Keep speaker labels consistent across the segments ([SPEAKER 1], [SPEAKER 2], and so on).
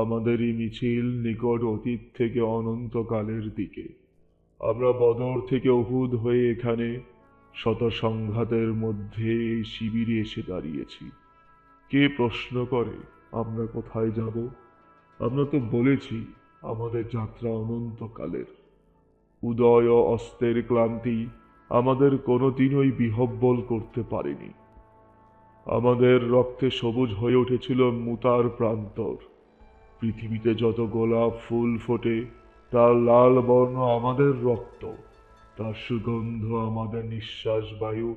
[SPEAKER 1] আমাদেরই মিছিল নিকট অতীত থেকে অনন্তকালের দিকে। আমরা বদর থেকে অহুদ হয়ে এখানে শত সংঘাতের মধ্যে এই শিবিরে এসে দাঁড়িয়েছি। কে প্রশ্ন করে, আমরা কোথায় যাব? আমরা তো বলেছি আমাদের যাত্রা অনন্তকালের। উদয় ও অস্তের ক্লান্তি আমাদের কোনোদিনই বিহব্বল করতে পারেনি। আমাদের রক্তে সবুজ হয়ে উঠেছিল মুতার প্রান্তর। পৃথিবীতে যত গোলাপ ফুল ফোটে, তার লাল বর্ণ আমাদের রক্ত, তার সুগন্ধ আমাদের নিঃশ্বাস বায়ু,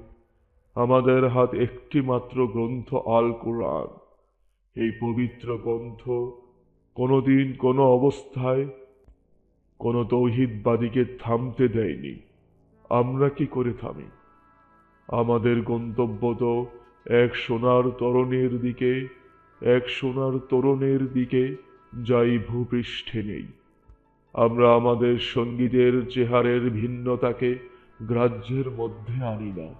[SPEAKER 1] আমাদের হাত একটি মাত্র গ্রন্থ আল কোরআন। এই পবিত্র গ্রন্থ কোনোদিন কোনো অবস্থায় কোনো তৌহিদবাদীকে থামতে দেয়নি। আমরা কি করে থামি? আমাদের গন্তব্য তো এক সোনার তরণের দিকে, এক সোনার তরণের দিকে যাই ভূপৃষ্ঠে নেই। আমরা আমাদের সঙ্গীতের চেহারের ভিন্নতাকে গ্রাহ্যের মধ্যে আনি না।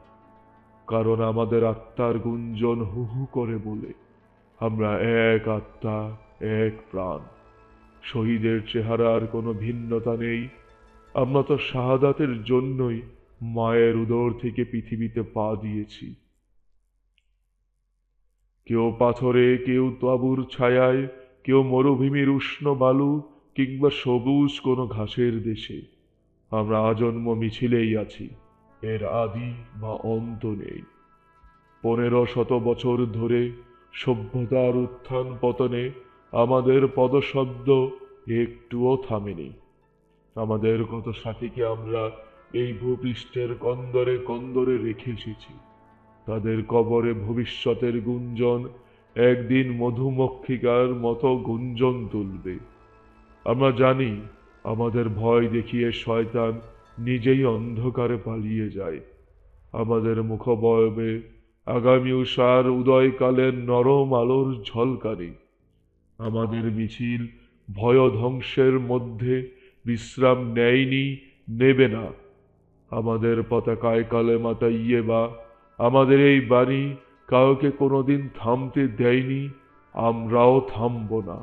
[SPEAKER 1] কারণ আমাদের আত্মার গুঞ্জন হু হু করে বলে, আমরা এক আত্মা, এক প্রাণ। শহীদের চেহারার কোনো ভিন্নতা নেই। আমরা তো শাহাদাতের জন্যই মায়ের উদর থেকে পৃথিবীতে পা দিয়েছি। কেউ পাথরে, কেউ তাঁবুর ছায়ায় কেউ মরুভূমির উষ্ণ বালু কিংবা সবুজ কোনো ঘাসের দেশে। আমরা আজন্ম মিছিলেই আছি। এর আদি বা অন্ত নেই। পনেরো শত বছর ধরে সভ্যতার উত্থান পতনে আমাদের পদশব্দ একটুও থামেনি। আমাদের কত সাথীকে আমরা এই ভূপৃষ্ঠের কন্দরে কন্দরে রেখে এসেছি। তাদের কবরে ভবিষ্যতের গুঞ্জন একদিন মধুমক্ষিকার মতো গুঞ্জন তুলবে। আমরা জানি আমাদের ভয় দেখিয়ে শয়তান নিজেই অন্ধকারে পালিয়ে যায়। আমাদের মুখবয়বে আগামী উষার উদয়কালের নরম আলোর ঝলকানি আমাদের মিছিল ভয় ধ্বংসের মধ্যে বিশ্রাম নেয়নি, নেবে না। আমাদের পতাকায় কালে মাতা ইয়ে বা আমাদের এই বাণী কাউকে কোনোদিন থামতে দেয়নি আমরাও থামব না।